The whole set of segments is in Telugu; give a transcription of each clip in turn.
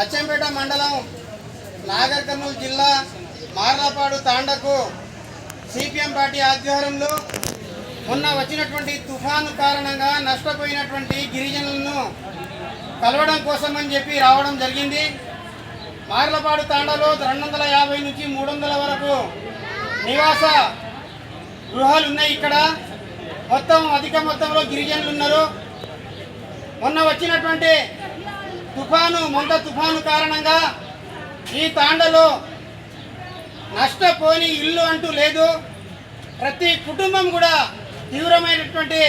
అచ్చంపేట మండలం నాగర్ కర్నూలు జిల్లా మార్లపాడు తాండకు సిపిఎం పార్టీ ఆధ్వర్యంలో మొన్న వచ్చినటువంటి తుఫాను కారణంగా నష్టపోయినటువంటి గిరిజనులను కలవడం కోసమని చెప్పి రావడం జరిగింది. మార్లపాడు తాండలో రెండు వందల యాభై నుంచి మూడు వందల వరకు నివాస గృహాలు ఉన్నాయి ఇక్కడ. మొత్తం అధిక మొత్తంలో గిరిజనులు ఉన్నారు. మొన్న వచ్చినటువంటి తుఫాను మొంత తుఫాను కారణంగా ఈ తాండలో నష్టపోని ఇల్లు అంటూ లేదు. ప్రతి కుటుంబం కూడా తీవ్రమైనటువంటి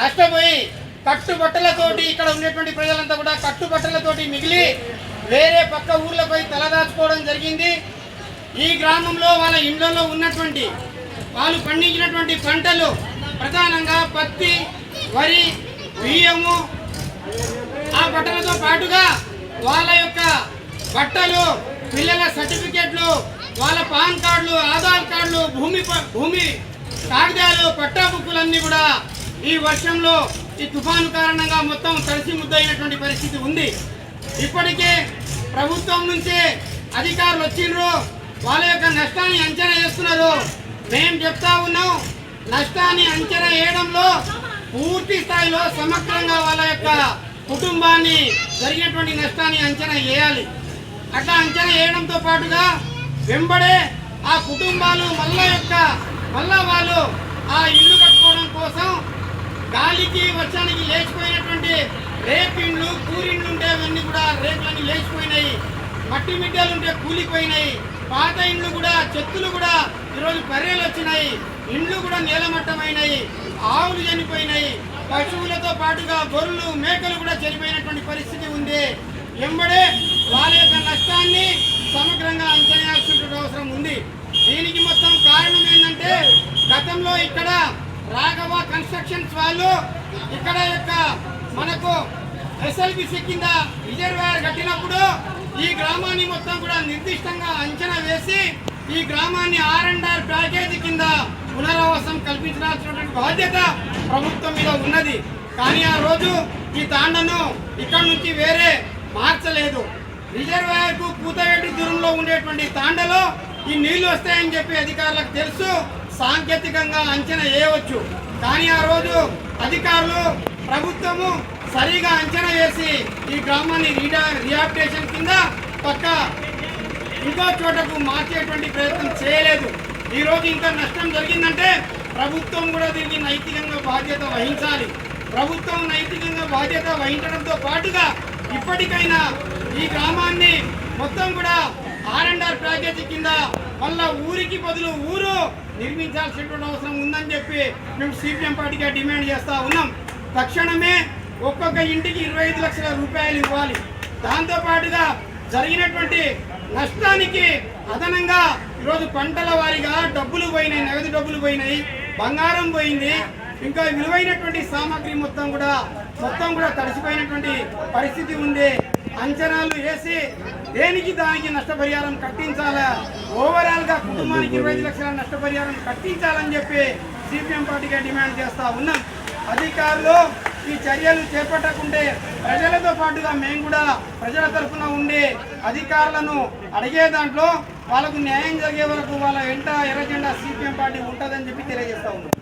నష్టపోయి కట్టుబట్టలతోటి ఇక్కడ ఉండేటువంటి ప్రజలంతా కూడా కట్టుబట్టలతోటి మిగిలి వేరే పక్క ఊర్లపై తలదాచుకోవడం జరిగింది. ఈ గ్రామంలో వాళ్ళ ఇండ్లలో ఉన్నటువంటి వాళ్ళు పండించినటువంటి పంటలు ప్రధానంగా పత్తి వరి బియ్యము ఆ బట్టలతో పాటుగా వాళ్ళ యొక్క బట్టలు పిల్లల సర్టిఫికెట్లు వాళ్ళ పాన్ కార్డులు ఆధార్ కార్డులు భూమి భూమి కాగితాలు పట్టా బుక్కులన్నీ కూడా ఈ వర్షంలో ఈ తుఫాను కారణంగా మొత్తం తడిసి ముద్దయినటువంటి పరిస్థితి ఉంది. ఇప్పటికే ప్రభుత్వం నుంచే అధికారులు వచ్చిండ్రు. వాళ్ళ యొక్క నష్టాన్ని అంచనా వేస్తున్నారు. మేము చెప్తా ఉన్నాం నష్టాన్ని అంచనా వేయడంలో పూర్తి స్థాయిలో సమగ్రంగా వాళ్ళ యొక్క కుటుంబాన్ని జరిగినటువంటి నష్టాన్ని అంచనా వేయాలి. అట్లా అంచనా వేయడంతో పాటుగా వెంబడే ఆ కుటుంబాలు మళ్ళా యొక్క మళ్ళా వాళ్ళు ఆ ఇల్లు కట్టుకోవడం కోసం గాలికి వర్షానికి లేచిపోయినటువంటి రేపిండ్లు కూరిండ్లు ఉంటే అవన్నీ కూడా రేపులన్నీ లేచిపోయినాయి. మట్టి మిడ్డలు ఉంటే కూలిపోయినాయి. పాత ఇండ్లు కూడా చెత్తులు కూడా ఈరోజు పర్రెలు వచ్చినాయి ఇండ్లు కూడా నేలమట్టమైనాయి ఆవులు చనిపోయినాయి పశువులతో పాటుగా గొర్రెలు మేకలు కూడా చనిపోయినటువంటి పరిస్థితి ఉంది. ఎంబడే వాళ్ళ యొక్క నష్టాన్ని సమగ్రంగా అంచనా అవసరం ఉంది. దీనికి మొత్తం కారణం ఏంటంటే గతంలో ఇక్కడ రాఘవ కన్స్ట్రక్షన్స్ వాళ్ళు ఇక్కడ యొక్క మనకు ఎస్ఎల్బిసి కింద రిజర్వాయర్ కట్టినప్పుడు ఈ గ్రామాన్ని మొత్తం కూడా నిర్దిష్టంగా అంచనా వేసి ఈ గ్రామాన్ని ఆర్ అండ్ ఆర్ ప్యాకేజీ కింద పునరావాసం కల్పించాల్సినటువంటి బాధ్యత ప్రభుత్వం మీద ఉన్నది. కానీ ఆ రోజు ఈ తాండను ఇక్కడ నుంచి వేరే మార్చలేదు. రిజర్వాయర్కు కూతవేటి దూరంలో ఉండేటువంటి తాండలో ఈ నీళ్ళు వస్తాయని చెప్పి అధికారులకు తెలుసు. సాంకేతికంగా అంచనా వేయవచ్చు. కానీ ఆ రోజు అధికారులు ప్రభుత్వము సరిగా అంచనా వేసి ఈ గ్రామాన్ని రీడా రిహాబిటేషన్ కింద పక్క ఇంకో చోటకు మార్చేటువంటి ప్రయత్నం చేయలేదు. ఈ రోజు ఇంకా నష్టం జరిగిందంటే ప్రభుత్వం కూడా దీనికి నైతికంగా బాధ్యత వహించాలి. ప్రభుత్వం నైతికంగా బాధ్యత వహించడంతో పాటుగా ఇప్పటికైనా ఈ గ్రామాన్ని మొత్తం కూడా ఆర్ అండ్ ఆర్ ప్యాకేజీ కింద మళ్ళా ఊరికి బదులు ఊరు నిర్మించాల్సినటువంటి అవసరం ఉందని చెప్పి మేము సిపిఎం పార్టీగా డిమాండ్ చేస్తూ ఉన్నాం. తక్షణమే ఒక్కొక్క ఇంటికి ఇరవై ఐదు లక్షల రూపాయలు ఇవ్వాలి. దాంతోపాటుగా జరిగినటువంటి నష్టానికి అదనంగా ఈరోజు పంటల వారీగా డబ్బులు పోయినాయి నగదు డబ్బులు పోయినాయి బంగారం పోయింది. ఇంకా విలువైనటువంటి సామాగ్రి మొత్తం కూడా మొత్తం కూడా తడిసిపోయినటువంటి పరిస్థితి ఉంది. అంచనాలు వేసి దేనికి దానికి నష్టపరిహారం కట్టించాలా? ఓవరాల్గా కుటుంబానికి ఇరవై ఐదు లక్షల నష్టపరిహారం కట్టించాలని చెప్పి సిపిఎం పార్టీగా డిమాండ్ చేస్తూ ఉన్నాం. అధికారులు ఈ చర్యలు చేపట్టకుంటే ప్రజలతో పాటుగా మేము కూడా ప్రజల తరఫున ఉండే అధికారులను అడిగే దాంట్లో వాళ్ళకు న్యాయం జరిగే వరకు వాళ్ళ వెంట ఎర్రజెండా సీపీఎం సిపిఎం పార్టీ ఉంటుందని చెప్పి తెలియజేస్తా ఉన్నాం.